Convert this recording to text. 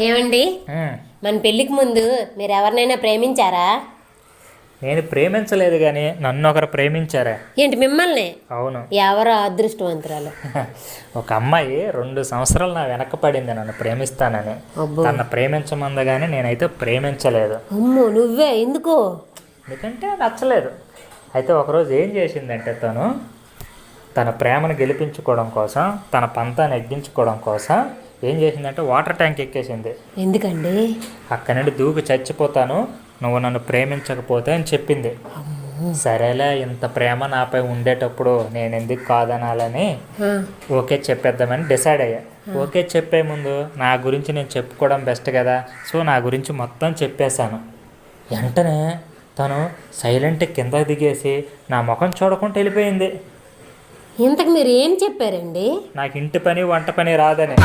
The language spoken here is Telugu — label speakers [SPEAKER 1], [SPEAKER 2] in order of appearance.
[SPEAKER 1] ఏమండి? మన పెళ్ళికి ముందు మీరు ఎవరినైనా ప్రేమించారా?
[SPEAKER 2] నేను ప్రేమించలేదు కానీ నన్ను ఒకరు ప్రేమించారా.
[SPEAKER 1] ఏంటి మిమ్మల్ని?
[SPEAKER 2] అవును.
[SPEAKER 1] ఎవరో అదృష్టవంతురాలు?
[SPEAKER 2] ఒక అమ్మాయి రెండు సంవత్సరాలు నా వెనక పడింది నన్ను ప్రేమిస్తానని. తన ప్రేమించమందగానే నేనైతే ప్రేమించలేదు.
[SPEAKER 1] అమ్మో నువ్వే? ఎందుకు?
[SPEAKER 2] ఎందుకంటే నచ్చలేదు. అయితే ఒకరోజు ఏం చేసిందంటే తను తన ప్రేమను గెలిపించుకోవడం కోసం తన పంతాన్ని ఎగ్గించుకోవడం కోసం ఏం చేసిందంటే వాటర్ ట్యాంక్ ఎక్కేసింది.
[SPEAKER 1] ఎందుకండి?
[SPEAKER 2] అక్కడి నుండి దూకి చచ్చిపోతాను నువ్వు నన్ను ప్రేమించకపోతే అని చెప్పింది. సరేలే ఇంత ప్రేమ నాపై ఉండేటప్పుడు నేను ఎందుకు కాదనాలని ఓకే చెప్పేద్దామని డిసైడ్ అయ్యా. ఓకే చెప్పే ముందు నా గురించి నేను చెప్పుకోవడం బెస్ట్ కదా సో నా గురించి మొత్తం చెప్పేశాను. వెంటనే తను సైలెంట్ కింద దిగేసి నా ముఖం చూడకుండా వెళ్ళిపోయింది.
[SPEAKER 1] ఇంతకు మీరు ఏం చెప్పారండి?
[SPEAKER 2] నాకు ఇంటి పని వంట పని రాదని.